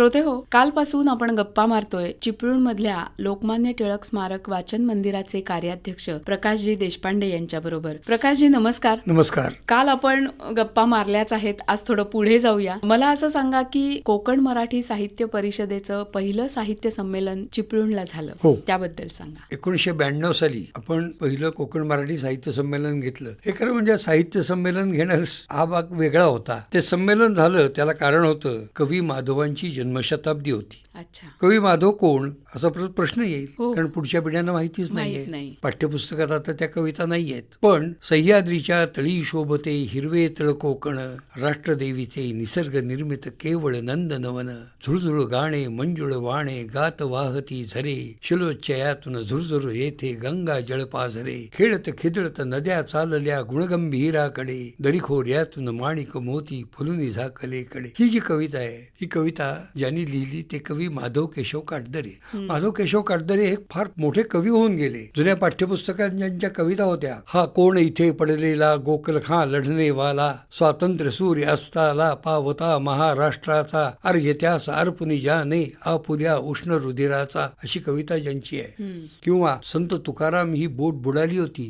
श्रोते हो कालपासून आपण गप्पा मारतोय चिपळूण मधल्या लोकमान्य टिळक स्मारक वाचन मंदिराचे कार्याध्यक्ष प्रकाशजी देशपांडे यांच्या बरोबर प्रकाशजी नमस्कार. नमस्कार. काल आपण गप्पा मारल्याच आहेत आज थोडं पुढे जाऊया. मला असं सांगा की कोकण मराठी साहित्य परिषदेचं पहिलं साहित्य संमेलन चिपळूणला झालं. हो. त्याबद्दल सांगा. एकोणीसशे ब्याण्णव साली आपण पहिलं कोकण मराठी साहित्य संमेलन घेतलं. हे खरं म्हणजे साहित्य संमेलन घेणार हा भाग वेगळा होता. ते संमेलन झालं त्याला कारण होतं कवी माधवांची जन्मशताब्दी होती. अच्छा. कवी माधव कोण? असा प्र- प्रश्न येईल. हो. कारण पुढच्या पिढ्यांना माहितीच माहीत नाहीये. नाही. पाठ्यपुस्तकात आता त्या कविता नाही आहेत पण सह्याद्रीच्या तळी शोभते हिरवे तळ कोकण राष्ट्रदेवीचे निसर्ग निर्मित केवळ नंद नवन झुळझुळ गाणे मंजुळ वाणे गात वाहती झरे. शिलोच्चयातून झुरझुर येथे गंगा जळ पाझरे खेळत खिदळत नद्या चालल्या गुणगंभीराकडे. दरीखोऱ्यातून माणिक मोती फुलुनी झाकलेकडे. ही जी कविता आहे ही कविता ज्यांनी लिहिली ते कवी माधव केशव काटदरे. माधव केशव काटदरे हे फार मोठे कवी होऊन गेले. जुन्या पाठ्यपुस्तकात ज्यांच्या कविता होत्या हा कोण इथे पडलेला गोकलखा लढणेवाला स्वातंत्र्य सूर्य अस्ताला पावता महाराष्ट्राचा अर्घ्यत्यास अर्पुनी जाने आपुल्या उष्ण रुधिराचा अशी कविता ज्यांची आहे. किंवा संत तुकाराम ही बोट बुडाली होती.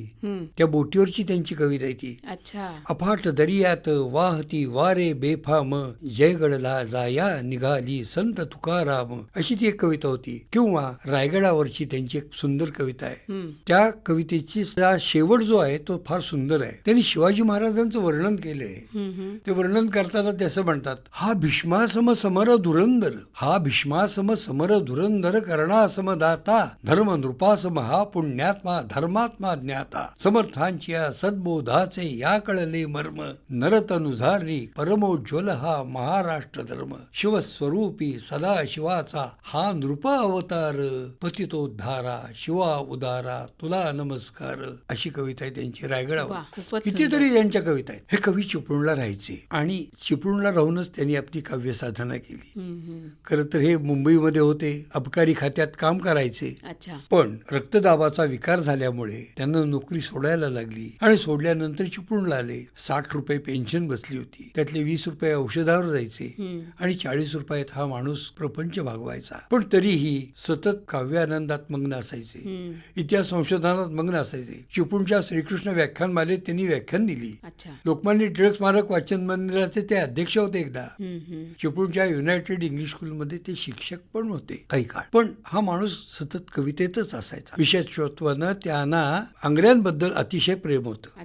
त्या बोटीवरची त्यांची कविता आहे ती. अफाट दर्यात वाहती वारे बेफाम जयगडला जाया निघाली संत तुकाराम अशी ती एक कविता होती किंवा रायगडावरची त्यांची एक सुंदर कविता आहे. त्या कवितेची शेवट जो आहे तो फार सुंदर आहे त्यांनी शिवाजी महाराजांचं वर्णन केलंय. ते वर्णन करताना ते असं म्हणतात हा भीष्मासम समर धुरंदर हा भीष्मासम समर धुरंदर करणासम दाता धर्म नृपासम हा पुण्यात्मा धर्मात्मा ज्ञाता समर्थांची या सद्बोधाचे या कळले मर्म नरतनुधारी परमोज्वल हा महाराष्ट्र धर्म शिवस्वरूपी सदा शिवाचा हा नृप अवतार पतितोद्धारा शिवा उदारा तुला नमस्कार अशी कविता आहे त्यांची रायगडावर. कितीतरी यांच्या कविता आहेत. हे कवी चिपळूणला राहायचे आणि चिपळूणला राहूनच त्यांनी आपली काव्य साधना केली. खरं तर हे मुंबईमध्ये होते अबकारी खात्यात काम करायचे. पण रक्तदाबाचा विकार झाल्यामुळे त्यांना नोकरी सोडायला लागली आणि सोडल्यानंतर चिपळूणला आले. साठ रुपये पेन्शन बसली होती. त्यातले वीस रुपये औषधावर जायचे. आणि चाळीस हा माणूस प्रपंच भागवायचा. पण तरीही सतत काव्यानंदात मग्न असायचे. इतिहास संशोधनात मग्न असायचे. चिपळूणच्या श्रीकृष्ण व्याख्यानमालेत त्यांनी व्याख्यान दिली. लोकमान्य टिळक स्मारक वाचन मंदिराचे ते अध्यक्ष होते एकदा. चिपळूणच्या युनायटेड इंग्लिश स्कूलमध्ये ते शिक्षक पण होते. काही काळ. पण हा माणूस सतत कवितेतच असायचा. विशेषत्वानं त्यांना आंग्र्यांबद्दल अतिशय प्रेम होतं.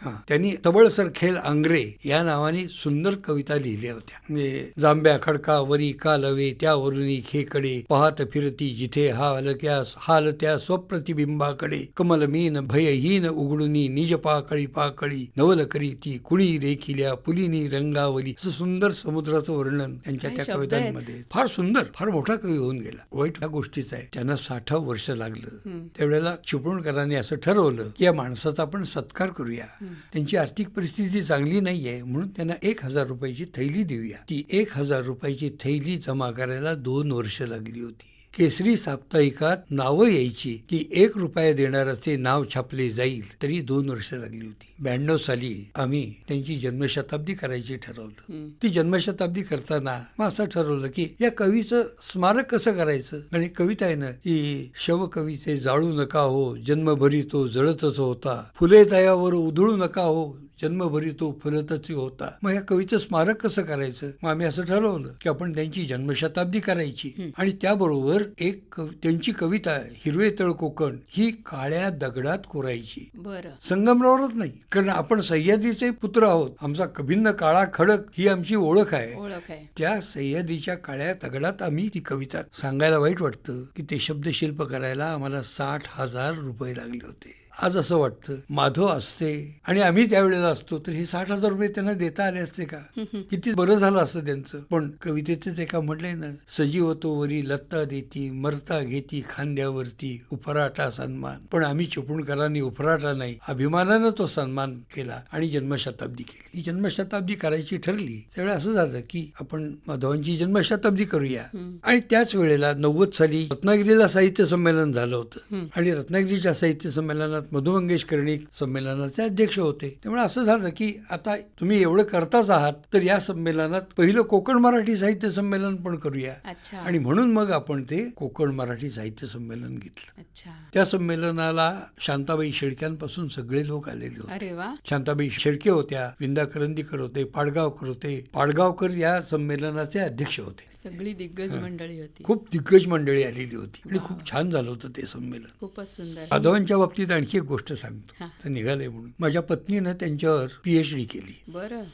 हा. त्यांनी तबळसर खेल आंग्रे या नावाने सुंदर कविता लिहिल्या होत्या. म्हणजे जांब्या खडका वरी कालवे त्यावरुनी खेकडे पाहत फिरती जिथे हालक्या हालत्या स्वप्रतिबिंबाकडे. कमलमीन भयहीन उघडुनी निज पाकळी पाकळी नवल करी ती कुणी रेखिल्या पुलिनी रंगावली. असं सुंदर समुद्राचं वर्णन त्यांच्या त्या कवितांमध्ये. फार सुंदर फार मोठा कवी होऊन गेला. वाईट ह्या गोष्टीचा आहे त्यांना साठ वर्ष लागलं. त्यावेळेला चिपळूणकरांनी असं ठरवलं की या माणसाचा आपण सत्कार करूया. त्यांची आर्थिक परिस्थिती चांगली नाहीये म्हणून त्यांना एक हजार रुपयाची थैली देऊया. ती एक हजार रुपयाची थैली जमा करायला दोन वर्ष लागली होती. केसरी साप्ताहिकात नावं यायची की एक रुपया देणाऱ्याचे नाव छापले जाईल तरी दोन वर्ष लागली होती. ब्याण्णव साली आम्ही त्यांची जन्मशताब्दी करायची ठरवलं. ती जन्मशताब्दी करताना मग असं ठरवलं की या कवीचं स्मारक कसं करायचं? आणि कविता आहे ना की शव कवीचे जाळू नका हो जन्मभरी तो जळतच होता. फुले तयावर उधळू नका हो जन्मभरी तो फुलतच होता. मग या कवीचं स्मारक कसं करायचं? मग आम्ही असं ठरवलं की आपण त्यांची जन्मशताब्दी करायची. आणि त्याबरोबर एक त्यांची कविता हिरवे तळ कोकण ही काळ्या दगडात कोरायची. संगमरावरच नाही कारण आपण सह्याद्रीचे पुत्र आहोत. आमचा कभिन्न काळा खडक ही आमची ओळख आहे. ओळख आहे. त्या सह्याद्रीच्या काळ्या दगडात आम्ही ती कविता सांगायला वाईट वाटतं की ते शब्दशिल्प करायला आम्हाला साठ हजार रुपये लागले होते. आज असं वाटतं माधव असते आणि आम्ही त्यावेळेला असतो तर हे साठ हजार रुपये त्यांना देता आले असते का? किती बरं झालं असतं त्यांचं. पण कवितेचंच एका म्हटलंय ना सजीव तो वरी लत्ता देती मरता घेती खांद्यावरती उफराटा सन्मान. पण आम्ही चिपळूणकरांनी उफराटा नाही अभिमानानं तो सन्मान केला आणि जन्मशताब्दी केली. ही जन्मशताब्दी करायची ठरली. त्यावेळी असं झालं की आपण माधवांची जन्मशताब्दी करूया. आणि त्याच वेळेला नव्वद साली रत्नागिरीला साहित्य संमेलन झालं होतं. आणि रत्नागिरीच्या साहित्य संमेलनात मधु मंगेश कर्णिक संमेलनाचे अध्यक्ष होते. त्यामुळे असं झालं की आता तुम्ही एवढं करताच आहात तर या संमेलनात पहिलं कोकण मराठी साहित्य संमेलन पण करूया. अच्छा. आणि म्हणून मग आपण ते कोकण मराठी साहित्य संमेलन घेतलं. अच्छा. त्या संमेलनाला शांताबाई शेळक्यांपासून सगळे लोक आलेले होते. शांताबाई शेळके होत्या विंदा करंदीकर होते पाडगावकर होते. पाडगावकर या संमेलनाचे अध्यक्ष होते. सगळी दिग्गज मंडळी होती. खूप दिग्गज मंडळी आलेली होती. आणि खूप छान झालं होतं ते संमेलन. खूपच सुंदर. माधवांच्या बाबतीत आणखी एक गोष्ट सांगतो. तर निघाले म्हणून. माझ्या पत्नीनं त्यांच्यावर पीएच डी केली.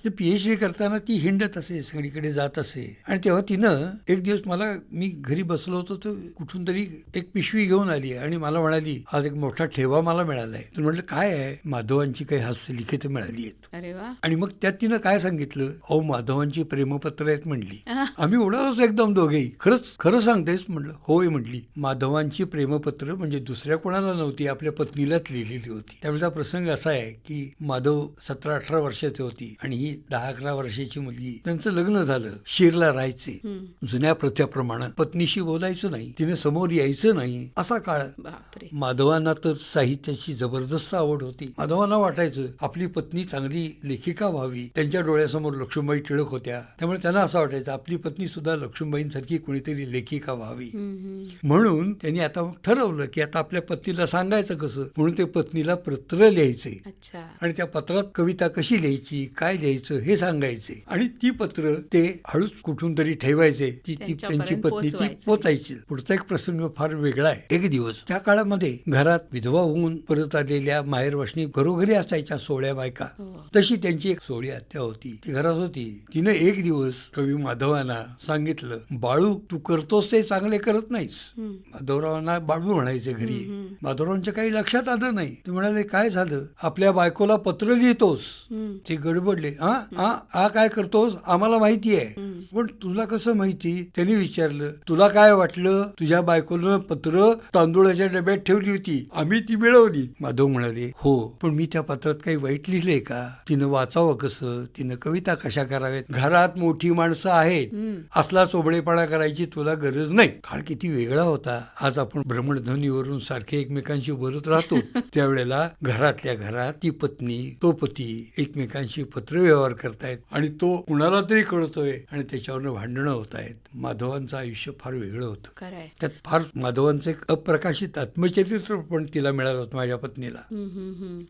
पीएच डी करताना ती हिंडत असे सगळीकडे जात असे. आणि तेव्हा तिनं एक दिवस मला मी घरी बसलो होतो तर कुठून तरी एक पिशवी घेऊन आली आणि मला म्हणाली आज एक मोठा ठेवा मला मिळालाय. तर म्हटलं काय आहे? माधवांची काही हस्तलिखितं मिळाली आहेत. आणि मग त्यात तिनं काय सांगितलं? अहो माधवांची प्रेमपत्र आहेत म्हणली. आम्ही उडालोच एकदम दोघेही. खरंच खरं सांगतेस? म्हटलं. होय म्हटली. माधवांची प्रेमपत्र म्हणजे दुसऱ्या कोणाला नव्हती आपल्या पत्नीलाच लिहिलेली होती. त्यावेळेचा प्रसंग असा आहे की माधव सतरा अठरा वर्षाची होती आणि ही दहा अकरा वर्षाची मुलगी. त्यांचं लग्न झालं शिरला राहायचे. जुन्या प्रथेप्रमाणे पत्नीशी बोलायचं नाही तिने समोर यायचं नाही असा काळ. माधवांना तर साहित्याची जबरदस्त आवड होती. माधवांना वाटायचं आपली पत्नी चांगली लेखिका व्हावी. त्यांच्या डोळ्यासमोर लक्ष्मीबाई टिळक होत्या. त्यामुळे त्यांना असं वाटायचं आपली पत्नी सुद्धा लक्ष्मीबाईंसारखी कोणीतरी लेखिका व्हावी. म्हणून त्यांनी आता ठरवलं की आता आपल्या पत्नीला सांगायचं कसं? म्हणून ते पत्नीला पत्र लिहायचे. आणि त्या पत्रात कविता कशी लिहायची काय लिहायचं हे सांगायचे. आणि ती पत्र ते हळूच कुठून तरी ठेवायचे. ती ती त्यांची पत्नी ती. पोचायची. पुढचा एक प्रसंग फार वेगळा आहे. एक दिवस त्या काळामध्ये घरात विधवा होऊन परत आलेल्या माहेर वशनी घरोघरी असायच्या सोळ्या बायका. हो. तशी त्यांची एक सोळी आत्या होती. ती घरात होती. तिने एक दिवस कवी माधवांना सांगितलं बाळू तू करतोस ते चांगले करत नाहीस. माधवरावांना बाळू म्हणायचे घरी. माधवरावांच्या काही लक्षात आलं नाही. ते म्हणाले काय झालं? आपल्या बायकोला पत्र लिहितोस. ते गडबडले. हा? हा? हा काय करतोस? आम्हाला माहिती आहे. पण तुला कसं माहिती? त्यांनी विचारलं तुला काय वाटलं? तुझ्या बायकोनं पत्र तांदूळाच्या डब्यात ठेवली होती. आम्ही ती मिळवली. माधव म्हणाले हो पण मी त्या पत्रात काही वाईट लिहिलंय का? तिनं वाचावं कसं? तिनं कविता कशा कराव्यात? घरात मोठी माणसं आहेत. असला चोबडेपणा करायची तुला गरज नाही. काळ किती वेगळा होता. आज आपण भ्रमणध्वनीवरून सारखे एकमेकांशी बोलत राहतो. त्यावेळेला घरातल्या घरात ती पत्नी तो पती एकमेकांशी पत्रव्यवहार करतायत आणि तो कुणाला तरी कळतोय आणि त्याच्यावरनं भांडणं होत आहेत माधवांचं आयुष्य फार वेगळं होतं. त्यात फार माधवांचं एक अप्रकाशित आत्मचरित्र पण तिला मिळालं होतं माझ्या पत्नीला.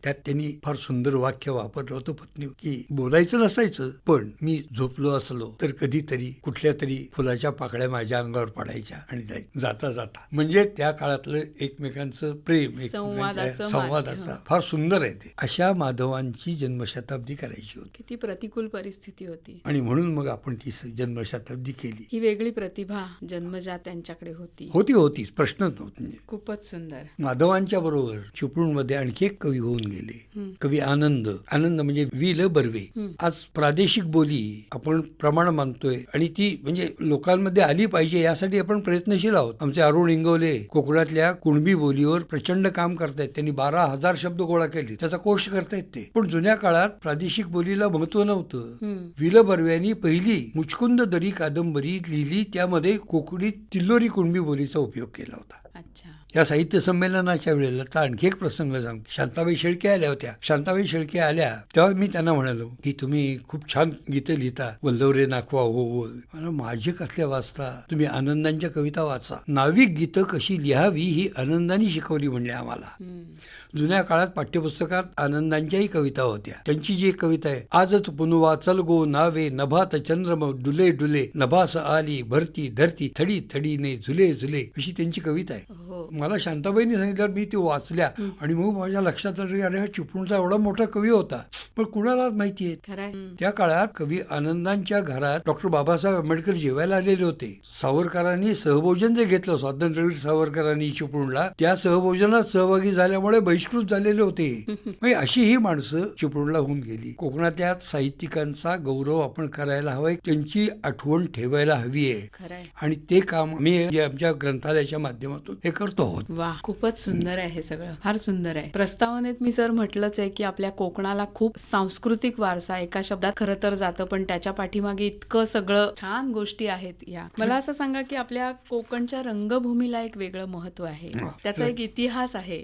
त्यात त्यांनी फार सुंदर वाक्य वापरलं होतं पत्नी की बोलायचं नसायचं पण मी झोपलो असलो तर कधीतरी कुठल्या तरी फुलाच्या पाकळ्या माझ्या अंगावर पडायच्या आणि जाता जाता म्हणजे त्या काळातलं एकमेकांचं प्रेम एकमेकांच्या संवादाचा. फार सुंदर आहे ते. अशा माधवांची जन्मशताब्दी करायची होती. किती प्रतिकूल परिस्थिती होती. आणि म्हणून मग आपण ती जन्मशताब्दी केली. ही वेगळी प्रतिभा जन्मजात त्यांच्याकडे होती. होती होतीच. प्रश्नच नव्हता. म्हणजे खूपच सुंदर. माधवांच्या बरोबर चिपळूणमध्ये आणखी एक कवी होऊन गेले. कवी आनंद. आनंद म्हणजे वि ल बर्वे आज प्रादेशिक बोली आपण प्रमाण मानतोय. आणि ती म्हणजे लोकांमध्ये आली पाहिजे यासाठी आपण प्रयत्नशील आहोत. आमचे अरुण इंगवले कोकणातल्या कुणबी बोलीवर प्रचंड काम करतायत. त्यांनी बारा हजार शब्द गोळा केले. त्याचा कोश करतायत ते. पण जुन्या काळात प्रादेशिक बोलीला महत्त्व नव्हतं. विल बर्व्यांनी पहिली मुचकुंद दरी कादंबरी लिहिली. त्यामध्ये कोकणी तिल्लोरी कुणबी बोलीचा उपयोग केला होता. या साहित्य संमेलनाच्या वेळेला आणखी एक प्रसंग सांग शांताबाई शेळके आल्या होत्या. शांताबाई शेळके आल्या तेव्हा मी त्यांना म्हणालो की तुम्ही खूप छान गीतं लिहिता वल्लवरे नाखवा हो माझे कसल्या वाचता? तुम्ही आनंदांच्या कविता वाचा. नाविक गीतं कशी लिहावी ही आनंदाने शिकवली म्हणले आम्हाला. जुन्या काळात पाठ्यपुस्तकात आनंदांच्याही कविता होत्या. त्यांची जी कविता आहे आजच पुनवा चल गो नावे नभात चंद्रम डुले डुले नभास आली भरती धरती थडी थडीने झुले झुले अशी त्यांची कविता आहे. हो. मला शांताबाईंनी सांगितल्यावर मी ते वाचल्या आणि मग माझ्या लक्षात आलं अरे हा चिपळूणचा एवढा मोठा कवी होता. पण कुणाला माहिती आहे त्या काळात कवी आनंदांच्या घरात डॉक्टर बाबासाहेब आंबेडकर जेवायला आलेले होते. सावरकरांनी सहभोजन जे घेतलं स्वातंत्र्यवीर सावरकरांनी चिपळूणला त्या सहभोजनात सहभागी झाल्यामुळे बहिष्कृत झालेले होते. म्हणजे अशी ही माणसं चिपळूणला होऊन गेली. कोकणातल्या साहित्यिकांचा गौरव आपण करायला हवाय त्यांची आठवण ठेवायला हवी आहे. आणि ते काम मी आमच्या ग्रंथालयाच्या माध्यमातून हे करतो आहोत. वा खूपच सुंदर आहे हे सगळं. फार सुंदर आहे. प्रस्तावनेत मी सर म्हटलंच आहे की आपल्या कोकणाला खूप सांस्कृतिक वारसा एका शब्दात खरं तर जातं पण त्याच्या पाठीमागे इतकं सगळं छान गोष्टी आहेत या. मला असं सांगा की आपल्या कोकणच्या रंगभूमीला एक वेगळं महत्त्व आहे. त्याचा एक इतिहास आहे.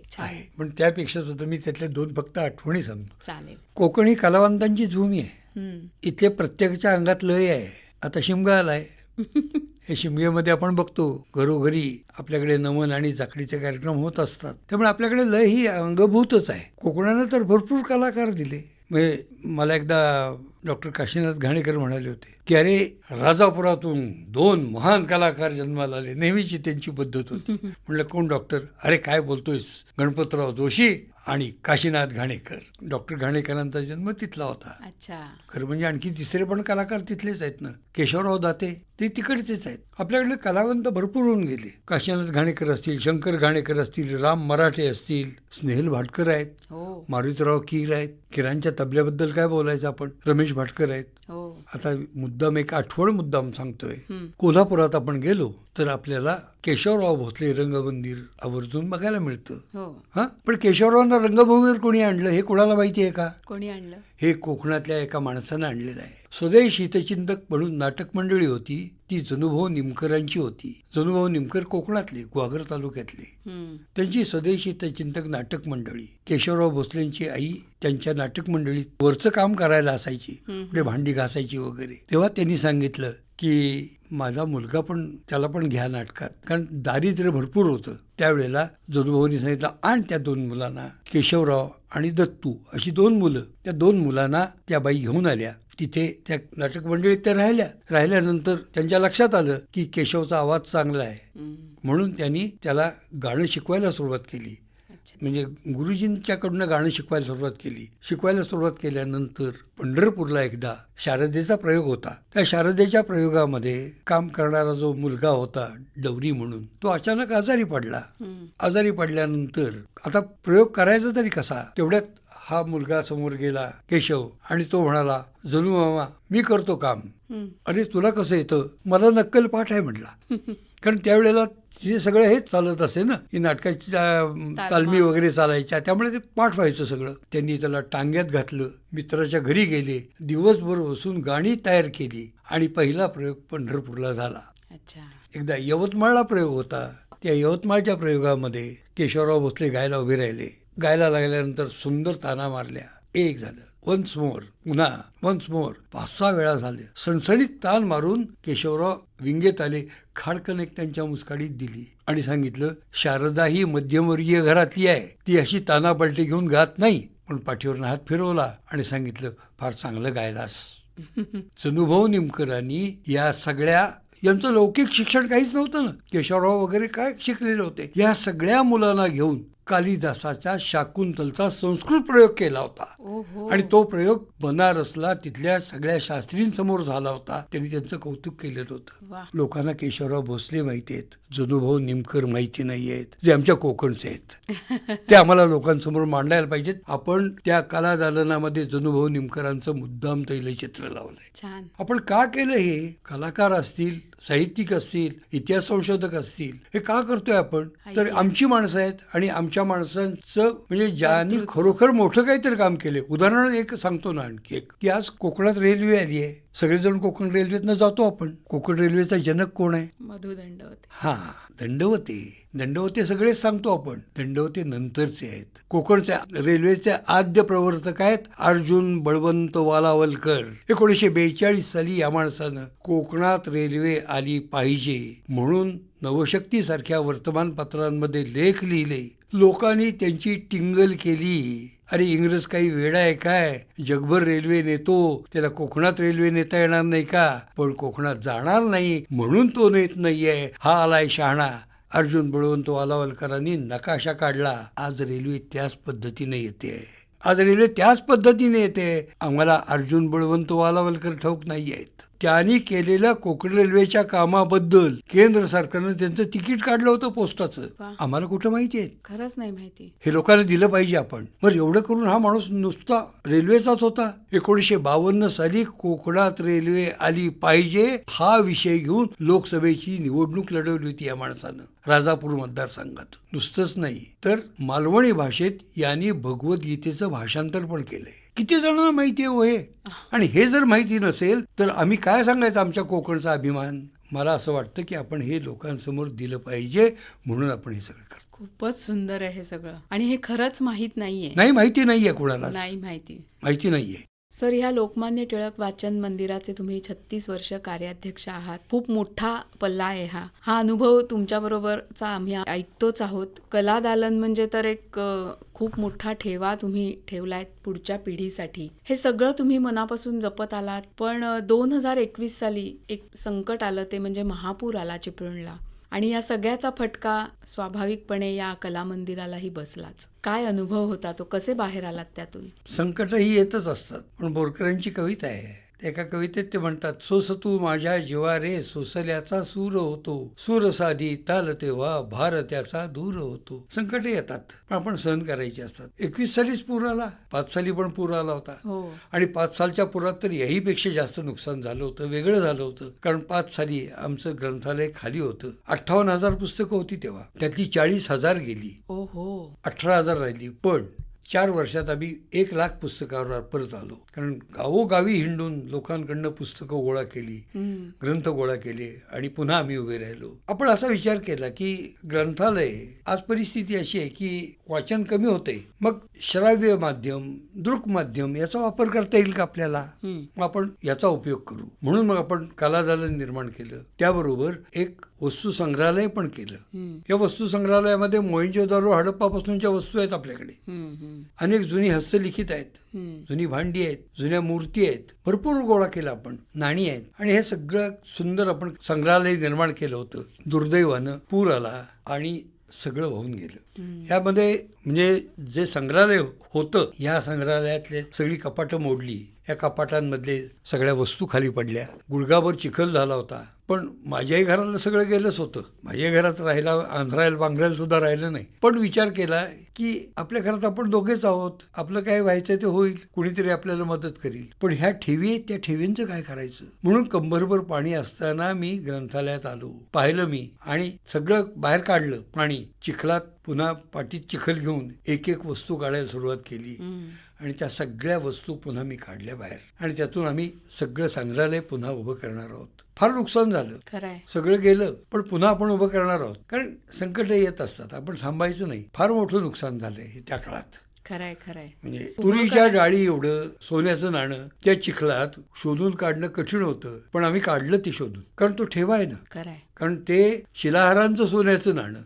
पण त्यापेक्षा सुद्धा मी त्यातल्या दोन फक्त आठवणी सांगतो. चालेल. कोकणी कलावंतांची झूमी आहे. हम्म. इथले प्रत्येकाच्या अंगात लय आहे. आता शिमगा आलाय. हे शिमग्यामध्ये आपण बघतो घरोघरी आपल्याकडे नमन आणि जाकडीचे कार्यक्रम होत असतात. त्यामुळे आपल्याकडे लय ही अंगभूतच आहे. कोकणानं तर भरपूर कलाकार दिले. म्हणजे मला एकदा डॉक्टर काशीनाथ घाणेकर म्हणाले होते की अरे राजापुरातून दोन महान कलाकार जन्माला आले. नेहमीची त्यांची पद्धत होती. म्हणलं कोण डॉक्टर? अरे काय बोलतोयस? गणपतराव जोशी? आणि काशीनाथ घाणेकर डॉक्टर घाणेकरांचा जन्म तिथला होता. अच्छा. खरं म्हणजे आणखी तिसरे पण कलाकार तिथलेच आहेत ना. केशवराव दाते ते तिकडचेच आहेत. आपल्याकडे कलावंत भरपूर होऊन गेले. काशीनाथ घाणेकर असतील शंकर घाणेकर असतील राम मराठे असतील स्नेहल भाटकर आहेत हो. मारुतीराव कीर आहेत. किरांच्या तबल्याबद्दल काय बोलायचं आपण? रमेश भाटकर आहेत. हो. आता मुद्दाम एक आठवण मुद्दाम सांगतोय. कोल्हापुरात आपण गेलो तर आपल्याला केशवराव भोसले रंगमंदिर आवर्जून बघायला मिळतं. हो. हा? पण केशवरावांना रंगभूमीवर कोणी आणलं हे कोणाला माहिती आहे का? कोणी आणलं? हे कोकणातल्या एका माणसानं आणलेलं आहे. स्वदेश हितचिंतक म्हणून नाटक मंडळी होती ती जनुभाऊ निमकरांची होती. जनुभाऊ निमकर कोकणातले गुहागर तालुक्यातले. त्यांची स्वदेश हितचिंतक नाटक मंडळी. केशवराव भोसलेंची आई त्यांच्या नाटक मंडळीत वरचं काम करायला असायची. पुढे भांडी घासायची वगैरे. तेव्हा त्यांनी सांगितलं की माझा मुलगा पण त्याला पण घ्या नाटकात. कारण दारिद्र्य भरपूर होतं. त्यावेळेला जनुभाऊनी सांगितलं आण त्या दोन मुलांना केशवराव आणि दत्तू. अशी दोन मुलं त्या दोन मुलांना त्या बाई घेऊन आल्या. तिथे त्या नाटक मंडळीत त्या राहिल्या. राहिल्यानंतर त्यांच्या लक्षात आलं की केशवचा आवाज चांगला आहे. म्हणून त्यांनी त्याला गाणं शिकवायला सुरुवात केली. म्हणजे गुरुजींच्याकडनं गाणं शिकवायला सुरुवात केली. शिकवायला सुरुवात केल्यानंतर पंढरपूरला एकदा शारदेचा प्रयोग होता. त्या शारदेच्या प्रयोगामध्ये काम करणारा जो मुलगा होता डवरी म्हणून तो अचानक आजारी पडला. आजारी पडल्यानंतर आता प्रयोग करायचा तरी कसा? तेवढ्यात हा मुलगा समोर गेला केशव. आणि तो म्हणाला जणू मामा मी करतो काम. अरे तुला कसं येतं? मला नक्कल पाठ आहे म्हटला. कारण त्यावेळेला हे सगळं हेच चालत असे ना? ही नाटकाची तालमी. वगैरे चालायच्या त्यामुळे ते पाठ व्हायचं सगळं. त्यांनी त्याला टांग्यात घातलं मित्राच्या घरी गेले दिवसभर बसून गाणी तयार केली आणि पहिला प्रयोग पंढरपूरला झाला. एकदा यवतमाळला प्रयोग होता. त्या यवतमाळच्या प्रयोगामध्ये केशवराव भोसले गायला उभे राहिले. गायला लागल्यानंतर सुंदर ताना मारल्या. एक झालं. वन्स मोर पुन्हा. वन्स मोर पाच सहा वेळा झाले. सणसणीत ताण मारून केशवराव विंगेत आले. खाडकन एक त्यांच्या मुस्काडीत दिली आणि सांगितलं शारदा ही मध्यमवर्गीय घरातली आहे. ती अशी ताना पलटी घेऊन गात नाही पण पाठीवरनं हात फिरवला आणि सांगितलं फार चांगलं गायलास. जनुभाऊ निमकरांनी या सगळ्या यांचं लौकिक शिक्षण काहीच नव्हतं ना. केशवराव वगैरे काय शिकलेले होते? या सगळ्या मुलांना घेऊन कालिदासाच्या शाकुंतलचा संस्कृत प्रयोग केला होता. आणि तो प्रयोग बनारसला तिथल्या सगळ्या शास्त्रींसमोर झाला होता. त्यांनी त्यांचं कौतुक केलेलं होतं. लोकांना केशवराव भोसले माहिती आहेत. जनुभाऊ निमकर माहिती नाही आहेत. जे आमच्या कोकणचे आहेत. ते आम्हाला लोकांसमोर मांडायला पाहिजेत. आपण त्या कलादालनामध्ये जनुभाऊ निमकरांचं मुद्दाम तैलचित्र लावलंय. आपण का केलं हे? कलाकार असतील साहित्यिक असतील इतिहास संशोधक असतील हे का करतोय आपण? तर आमची माणसं आहेत आणि आमच्या माणसांचं म्हणजे ज्यांनी खरोखर मोठं काहीतरी काम केले उदाहरण एक सांगतो ना आणखी एक की आज कोकणात रेल्वे आली आहे. सगळेजण कोकण रेल्वेतनं जातो आपण. कोकण रेल्वेचा जनक कोण आहे? मधुदंड होते हा दंडवते. दंडवते सगळेच सांगतो आपण. दंडवते नंतरचे आहेत. कोकणचे रेल्वेचे आद्य प्रवर्तक आहेत अर्जुन बळवंत वालावलकर. एकोणीसशे बेचाळीस साली या माणसानं कोकणात रेल्वे आली पाहिजे. म्हणून नवशक्ती सारख्या वर्तमानपत्रांमध्ये लेख लिहिले. लोकांनी त्यांची टिंगल केली. अरे इंग्रज काही वेळा आहे काय? जगभर रेल्वे नेतो त्याला कोकणात रेल्वे नेता येणार नाही का? पण कोकणात जाणार नाही म्हणून तो नेत नाहीये हा आलाय शहाणा. अर्जुन बळवंत वालावलकरांनी नकाशा काढला. आज रेल्वे त्याच पद्धतीने येते. आज रेल्वे त्याच पद्धतीने येते. आम्हाला अर्जुन बळवंत वालावलकर ठाऊक नाही आहेत त्यांनी केलेल्या कोकण रेल्वेच्या कामाबद्दल केंद्र सरकारनं त्यांचं तिकीट काढलं होतं पोस्टाचं. आम्हाला कुठं माहिती आहे? खरंच नाही माहिती. हे लोकांना दिलं पाहिजे आपण. मग एवढं करून हा माणूस नुसता रेल्वेचाच होता. एकोणीसशे बावन्न साली कोकणात रेल्वे आली पाहिजे हा विषय घेऊन लोकसभेची निवडणूक लढवली होती या माणसानं राजापूर मतदारसंघात. नुसतंच नाही. तर मालवणी भाषेत यांनी भगवद्गीतेचं भाषांतर पण केलंय. किती जणांना माहिती आहे हो हे? आणि हे जर माहिती नसेल तर आम्ही काय सांगायचं आमच्या कोकणचा अभिमान? मला असं वाटतं की आपण हे लोकांसमोर दिलं पाहिजे म्हणून आपण हे सगळं करतो. खूपच सुंदर आहे हे सगळं. आणि हे खरंच माहीत नाहीये. नाही माहिती नाहीये कोणाला नाही माहिती. माहिती नाहीये. सर ह्या लोकमान्य टिळक वाचन मंदिराचे तुम्ही छत्तीस वर्ष कार्याध्यक्ष आहात. खूप मोठा पल्ला आहे हा. हा अनुभव तुमच्याबरोबरचा आम्ही ऐकतोच आहोत. कला दालन म्हणजे तर एक खूप मोठा ठेवा तुम्ही ठेवलाय पुढच्या पिढीसाठी. हे सगळं तुम्ही मनापासून जपत आलात पण दोन हजार एकवीस साली एक संकट आलं ते म्हणजे महापूर आला चिपळूणला. आणि या सगळ्याचा फटका स्वाभाविकपणे या कला मंदिरालाही बसलाच. काय अनुभव होता तो? कसे बाहेर आलात त्यातून? संकट ही येतच असतात पण बोरकरांची कविता आहे. एका कवितेत ते म्हणतात सोस तू माझ्या जीवा रे सोसल्याचा सूर होतो. सूर साधी ताल तेव्हा भार त्याचा दूर होतो. संकट येतात. पण आपण सहन करायचे असतात. एकवीस सालीच पूर आला. पाच साली पण पूर आला होता. हो. आणि पाच सालच्या पुरात तर याहीपेक्षा जास्त नुकसान झालं होतं वेगळं झालं होतं. कारण पाच साली आमचं ग्रंथालय खाली होतं. अठ्ठावन्न हजार पुस्तकं होती तेव्हा. त्यातली चाळीस हजार गेली. अठरा हजार राहिली. पण चार वर्षात आम्ही एक लाख पुस्तकावर परत आलो. कारण गावोगावी हिंडून लोकांकडनं पुस्तकं गोळा केली. ग्रंथ गोळा केले आणि पुन्हा आम्ही उभे राहिलो. आपण असा विचार केला की ग्रंथालय आज परिस्थिती अशी आहे की वाचन कमी होते मग श्राव्य माध्यम दृक माध्यम याचा वापर करता येईल का आपल्याला. मग आपण याचा उपयोग करू. म्हणून मग आपण कलादालन निर्माण केलं. त्याबरोबर एक वस्तू संग्रहालय पण केलं. या वस्तू संग्रहालयामध्ये मोहिंजोदारो हडप्पापासूनच्या वस्तू आहेत आपल्याकडे. अनेक जुनी हस्तलिखित आहेत. जुनी भांडी आहेत जुन्या मूर्ती आहेत भरपूर गोळा केला आपण नाणी आहेत. आणि हे सगळं सुंदर आपण संग्रहालय निर्माण केलं होतं. दुर्दैवानं पूर आला आणि सगळं वाहून गेलं. यामध्ये म्हणजे जे संग्रहालय होतं या संग्रहालयातले सगळी कपाटं मोडली. या कपाटांमधले सगळ्या वस्तू खाली पडल्या. गुडगाभर चिखल झाला होता. पण माझ्याही घरातलं सगळं गेलंच होतं. माझ्या घरात राहायला आंध्रायला बांगरायला सुद्धा राहिलं नाही. पण विचार केला की आपल्या घरात आपण दोघेच आहोत. आपलं काय व्हायचं ते होईल. कुणीतरी आपल्याला मदत करील. पण ह्या ठेवी आहेत त्या ठेवींचं काय करायचं? म्हणून कंबरभर पाणी असताना मी ग्रंथालयात आलो. पाहिलं मी आणि सगळं बाहेर काढलं. पाणी चिखलात पुन्हा पाठीत चिखल घेऊन एक एक वस्तू काढायला सुरुवात केली. आणि त्या सगळ्या वस्तू पुन्हा मी काढल्या बाहेर. आणि त्यातून आम्ही सगळं संग्रहालय पुन्हा उभं करणार आहोत. फार नुकसान झालं. सगळं गेलं पण पुन्हा आपण उभं करणार आहोत. कारण संकट येत असतात आपण थांबायचं नाही. फार मोठं नुकसान झालंय हे त्या काळात. खरंय खरंय. म्हणजे तुरीच्या डाळी एवढं सोन्याचं नाणं त्या चिखलात शोधून काढणं कठीण होतं पण आम्ही काढलं ते शोधून. कारण तो ठेवा आहे ना. खरंय. कारण ते शिलाहारांचं सोन्याचं नाणं.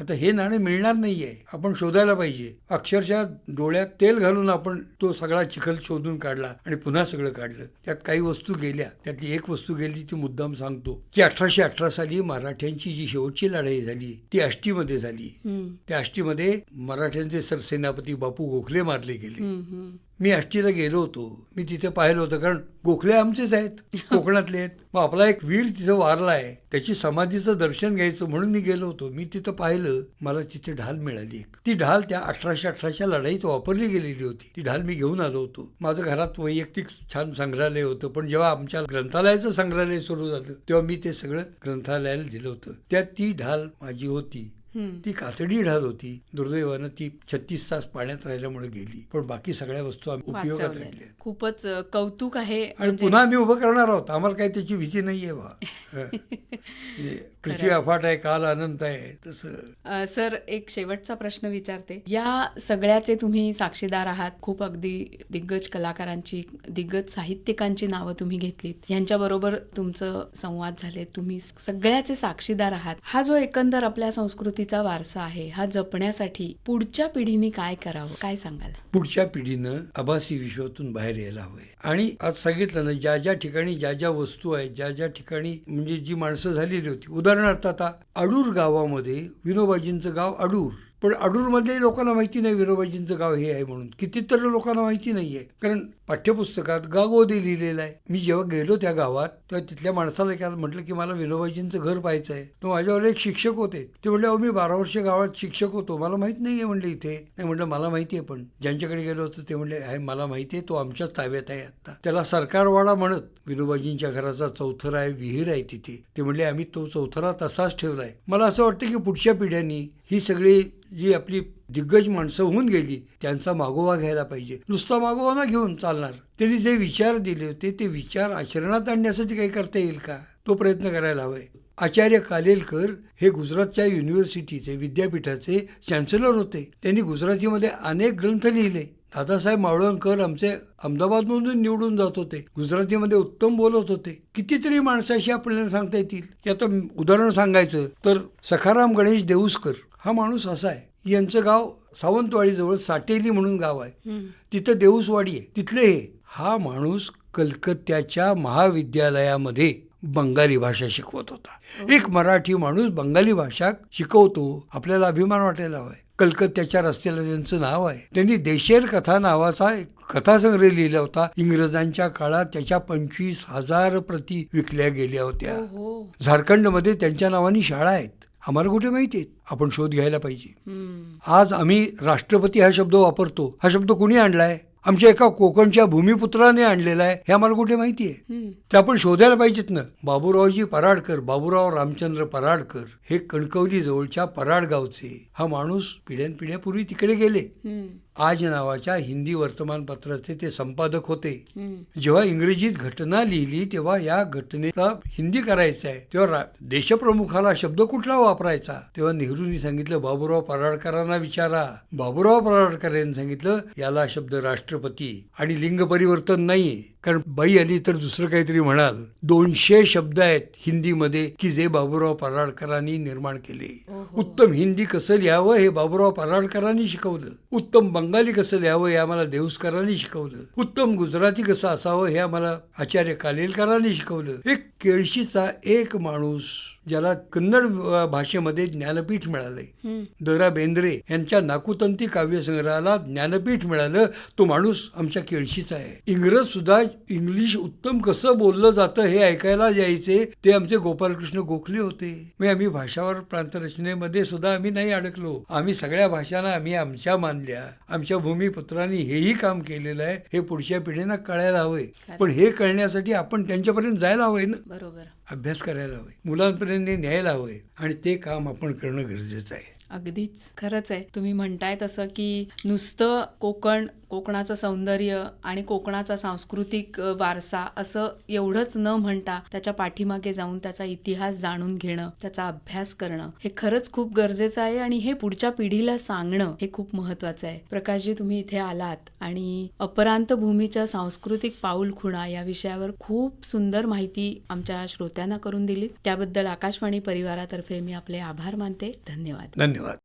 आता हे नाणं मिळणार नाहीये. आपण शोधायला पाहिजे. अक्षरशः डोळ्यात तेल घालून आपण तो सगळा चिखल शोधून काढला आणि पुन्हा सगळं काढलं. त्यात काही वस्तू गेल्या. त्यातली एक वस्तू गेली ती मुद्दाम सांगतो. की अठराशे अठरा साली मराठ्यांची जी शेवटची लढाई झाली ती आष्टीमध्ये झाली. त्या आष्टीमध्ये मराठ्यांचे सरसेनापती बापू गोखले मारले गेले. मी आष्टीला गेलो होतो. मी तिथे पाहिलं होतं कारण गोखले आमचेच आहेत. कोकणातले आहेत. मग आपला एक वीर तिथं वारला आहे. त्याची समाधीचं दर्शन घ्यायचं म्हणून मी गेलो होतो. मी तिथं पाहिलं मला तिथे ढाल मिळाली एक. ती ढाल त्या अठराशे अठराच्या लढाईत वापरली गेलेली होती. ती ढाल मी घेऊन आलो होतो. माझं घरात वैयक्तिक छान संग्रहालय होतं पण जेव्हा आमच्या ग्रंथालयाचं संग्रहालय सुरू झालं तेव्हा मी ते सगळं ग्रंथालयाला दिलं होतं. त्यात ती ढाल माझी होती. ती कातडी ढाल होती. दुर्दैवानं ती छत्तीस तास पाण्यात राहिल्यामुळे गेली. पण बाकी सगळ्या वस्तू आम्ही उपयोगात. आणल्या. खूपच कौतुक आहे आणि म्हणजे पुन्हा आम्ही उभं करणार आहोत. आम्हाला काही त्याची भीती नाहीये बा. पृथ्वी अफाट आहे काल अनंत आहे तसं. सर एक शेवटचा प्रश्न विचारते. या सगळ्याचे तुम्ही साक्षीदार आहात. खूप अगदी दिग्गज कलाकारांची दिग्गज साहित्यिकांची नावं तुम्ही घेतलीत. यांच्याबरोबर तुमचं संवाद झाले. तुम्ही सगळ्याचे साक्षीदार आहात. हा जो एकंदर आपल्या संस्कृतीचा संस्कृतीचा वारसा आहे हा जपण्यासाठी पुढच्या पिढीने काय करावं? काय सांगाल? पुढच्या पिढीनं आभासी विश्वातून बाहेर यायला हवंय. आणि आज सांगितलं ना ज्या ज्या ठिकाणी ज्या ज्या वस्तू आहेत ज्या ज्या ठिकाणी म्हणजे जी माणसं झालेली होती. उदाहरणार्थ आता अडूर गावामध्ये विनोबाजींचं गाव अडूर. पण अडूरमधल्याही लोकांना माहिती नाही विनोबाजींचं गाव हे आहे म्हणून. कितीतरी लोकांना माहिती नाहीये. कारण पाठ्यपुस्तकात गागोदे लिहिलेलं आहे. मी जेव्हा गेलो त्या गावात तेव्हा तिथल्या माणसाला काय म्हटलं की मला विनोबाजींचं घर पाहायचं आहे. तर माझ्यावर एक शिक्षक होते. ते म्हणले अहो मी बारा वर्ष गावात शिक्षक होतो. मला माहीत नाहीये म्हणलं इथे. नाही म्हटलं मला माहिती आहे पण ज्यांच्याकडे गेलो होतो ते म्हणले आहे मला माहिती आहे तो आमच्याच ताब्यात आहे आता त्याला सरकारवाडा म्हणत विनोबाजींच्या घराचा चौथरा आहे विहीर आहे तिथे. ते म्हणले आम्ही तो चौथरा तसाच ठेवलाय. मला असं वाटतं की पुढच्या पिढ्यांनी ही सगळी जी आपली दिग्गज माणसं होऊन गेली त्यांचा मागोवा घ्यायला पाहिजे. नुसता मागोवा ना घेऊन चालणार. त्यांनी जे विचार दिले होते ते विचार आचरणात आणण्यासाठी काही करता येईल का? तो प्रयत्न करायला हवाय. आचार्य कालेलकर हे गुजरातच्या युनिव्हर्सिटीचे विद्यापीठाचे चॅन्सलर होते. त्यांनी गुजरातीमध्ये अनेक ग्रंथ लिहिले. दादासाहेब मावळणकर आमचे अहमदाबादमधून निवडून जात होते. गुजरातीमध्ये उत्तम बोलत होते. कितीतरी माणसाशी आपल्याला सांगता येतील. की आता उदाहरण सांगायचं तर सखाराम गणेश देऊसकर हा माणूस असा आहे. यांचं गाव सावंतवाडीजवळ साटेली म्हणून गाव आहे. तिथं देऊसवाडी आहे. तिथले हे. हा माणूस कलकत्त्याच्या महाविद्यालयामध्ये बंगाली भाषा शिकवत होता. एक मराठी माणूस बंगाली भाषा शिकवतो आपल्याला अभिमान वाटायला हवाय कलकत्त्याच्या रस्त्याला त्यांचं नाव आहे त्यांनी देशेर कथा नावाचा एक कथासंग्रह लिहिला होता. इंग्रजांच्या काळात त्याच्या पंचवीस हजार प्रती विकल्या गेल्या होत्या. हो झारखंडमध्ये त्यांच्या नावानी शाळा आहेत. आम्हाला कुठे माहिती आहेत? आपण शोध घ्यायला पाहिजे. आज आम्ही राष्ट्रपती हा शब्द वापरतो. हा शब्द कुणी आणलाय? आमच्या एका कोकणच्या भूमिपुत्राने आणलेला आहे. हे आम्हाला कुठे माहिती आहे. ते आपण शोधायला पाहिजेत ना. बाबूरावजी पराडकर बाबूराव रामचंद्र पराडकर हे कणकवली जवळच्या पराड गावचे हा माणूस पिढ्यानपिढ्यापूर्वी तिकडे गेले. आज नावाच्या हिंदी वर्तमानपत्राचे ते संपादक होते. जेव्हा इंग्रजीत घटना लिहिली तेव्हा या घटनेचा हिंदी करायचा आहे. तेव्हा देशप्रमुखाला शब्द कुठला वापरायचा? तेव्हा नेहरूंनी सांगितलं बाबूराव पराडकरांना विचारा. बाबूराव पराडकर यांनी सांगितलं याला शब्द राष्ट्रपती आणि लिंग परिवर्तन नाही कारण बाई आली तर दुसरं काहीतरी म्हणाल. दोनशे शब्द आहेत हिंदीमध्ये की जे बाबूराव पराडकरांनी निर्माण केले. उत्तम हिंदी कसं लिहावं हे बाबूराव पराडकरांनी शिकवलं. उत्तम बंगाली कसं लिहावं हे आम्हाला देऊसकरांनी शिकवलं. उत्तम गुजराती कसं असावं हे आम्हाला आचार्य कालेलकरांनी शिकवलं. एक केळशीचा एक माणूस ज्याला कन्नड भाषेमध्ये ज्ञानपीठ मिळालंय. हम्म. द रा बेंद्रे यांच्या नाकुतंती काव्यसंग्रहाला ज्ञानपीठ मिळालं तो माणूस आमच्या केळशीचा आहे. इंग्रज सुद्धा इंग्लिश उत्तम कसं बोललं जातं हे ऐकायला यायचे ते आमचे गोपालकृष्ण गोखले होते. मग आम्ही भाषावर प्रांतरचनेमध्ये सुद्धा आम्ही नाही अडकलो. आम्ही सगळ्या भाषांना आम्ही आमच्या मानल्या. आमच्या भूमिपुत्रांनी हेही काम केलेलं आहे. हे पुढच्या पिढीनं कळायला हवंय. पण हे कळण्यासाठी आपण त्यांच्यापर्यंत जायला हवंय ना? बरोबर. अभ्यास करायला हवंय मुलांपर्यंत न्यायला हवंय आणि ते काम आपण करणं गरजेचं आहे. अगदीच. खरंच आहे. तुम्ही म्हणताय तसं की नुसतं कोकण कोकणाचं सौंदर्य आणि कोकणाचा सांस्कृतिक वारसा असं एवढंच न म्हणता त्याच्या पाठीमागे जाऊन त्याचा इतिहास जाणून घेणं त्याचा अभ्यास करणं हे खरंच खूप गरजेचं आहे आणि हे पुढच्या पिढीला सांगणं हे खूप महत्वाचं आहे. प्रकाशजी तुम्ही इथे आलात आणि अपरांत भूमीच्या सांस्कृतिक पाऊल खुणा या विषयावर खूप सुंदर माहिती आमच्या श्रोत्यांना करून दिली त्याबद्दल आकाशवाणी परिवारातर्फे मी आपले आभार मानते. धन्यवाद. धन्यवाद.